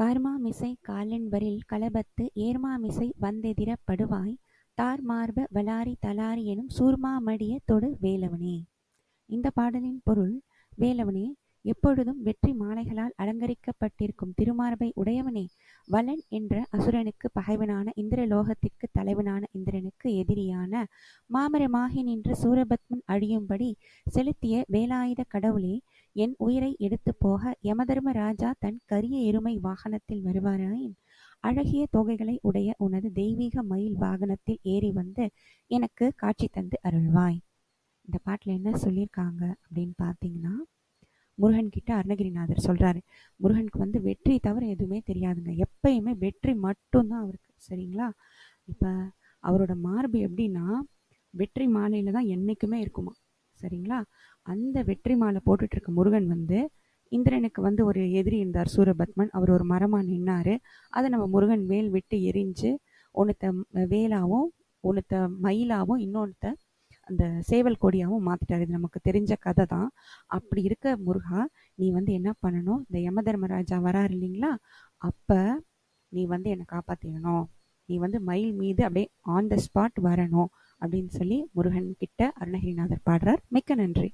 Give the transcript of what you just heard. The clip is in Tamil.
கார்மாமிசை காலென்பரில் கலபத்து ஏர்மாமிசை வந்தெதிரப் படுவாய் தார்மார்ப வலாரி தலாரி எனும் சூர்மாமடிய தொடு வேலவனே. இந்த பாடலின் பொருள் வேலவனே எப்பொழுதும் வெற்றி மாலைகளால் அலங்கரிக்கப்பட்டிருக்கும் திருமார்பை உடையவனே வலன் என்ற அசுரனுக்கு பகைவனான இந்திரலோகத்திற்கு தலைவனான இந்திரனுக்கு எதிரியான மாமரமாகி நின்ற சூரபத்மன் அழியும்படி செலுத்திய வேலாயுத கடவுளே என் உயிரை எடுத்துப் போக யமதர்ம ராஜா தன் கரிய எருமை வாகனத்தில் வருவாராயின் அழகிய தொகைகளை உடைய உனது தெய்வீக மயில் வாகனத்தில் ஏறி வந்து எனக்கு காட்சி தந்து அருள்வாய். இந்த பாட்டில் என்ன சொல்லியிருக்காங்க அப்படின்னு பார்த்தீங்கன்னா முருகன் கிட்ட அருணகிரிநாதர் சொல்கிறாரு முருகனுக்கு வந்து வெற்றி தவிர எதுவுமே தெரியாதுங்க. எப்பயுமே வெற்றி மட்டும்தான் அவருக்கு. சரிங்களா? இப்போ அவரோட மார்பு எப்படின்னா வெற்றி மாலையில் தான் என்றைக்குமே இருக்குமா? சரிங்களா? அந்த வெற்றி மாலை போட்டுட்டு இருக்க முருகன் வந்து இந்திரனுக்கு வந்து ஒரு எதிரி இருந்தார் சூரபத்மன். அவர் ஒரு மரமாக நின்னாரு. அதை நம்ம முருகன் வேல் விட்டு எரிஞ்சு ஒன்றுத்த வேலாவும் ஒன்றுத்த மயிலாவும் இன்னொன்றுத்த அந்த சேவல் கொடியாகவும் மாற்றிட்டார் இது நமக்கு தெரிஞ்ச கதை தான். அப்படி இருக்க முருகா நீ வந்து என்ன பண்ணணும்? இந்த யம தர்மராஜா வராரு இல்லைங்களா? அப்போ நீ வந்து என்னை காப்பாற்றிடணும் நீ வந்து மயில் மீது அப்படியே ஆன் த ஸ்பாட் வரணும். அப்படின்னு சொல்லி முருகன் கிட்ட அருணகிரிநாதர் பாடுறார். மிக்க நன்றி.